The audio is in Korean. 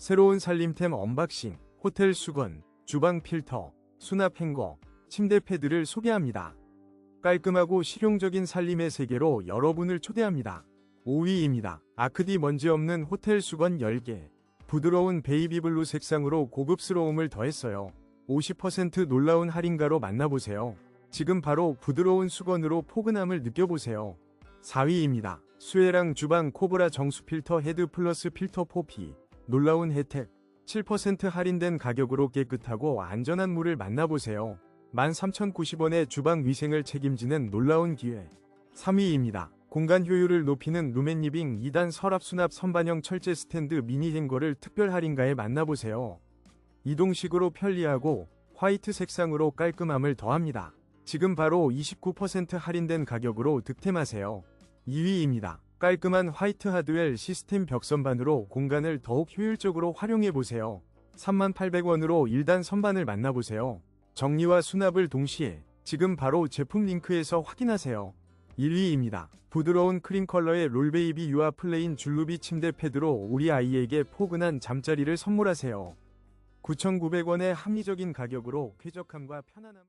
새로운 살림템 언박싱, 호텔 수건, 주방 필터, 수납 행거, 침대 패드를 소개합니다. 깔끔하고 실용적인 살림의 세계로 여러분을 초대합니다. 5위입니다. 아크디 먼지 없는 호텔 수건 10개. 부드러운 베이비 블루 색상으로 고급스러움을 더했어요. 50% 놀라운 할인가로 만나보세요. 지금 바로 부드러운 수건으로 포근함을 느껴보세요. 4위입니다. 수에랑 주방 코브라 정수 필터 헤드 플러스 필터 포피. 놀라운 혜택. 7% 할인된 가격으로 깨끗하고 안전한 물을 만나보세요. 13,090원의 주방 위생을 책임지는 놀라운 기회. 3위입니다. 공간 효율을 높이는 루멘리빙 2단 서랍 수납 선반형 철제 스탠드 미니 행거를 특별 할인가에 만나보세요. 이동식으로 편리하고 화이트 색상으로 깔끔함을 더합니다. 지금 바로 29% 할인된 가격으로 득템하세요. 2위입니다. 깔끔한 화이트 하드웰 시스템 벽 선반으로 공간을 더욱 효율적으로 활용해보세요. 3800원으로 1단 선반을 만나보세요. 정리와 수납을 동시에 지금 바로 제품 링크에서 확인하세요. 1위입니다. 부드러운 크림 컬러의 롤베이비 유아 플레인 줄루비 침대 패드로 우리 아이에게 포근한 잠자리를 선물하세요. 9,900원의 합리적인 가격으로 쾌적함과 편안함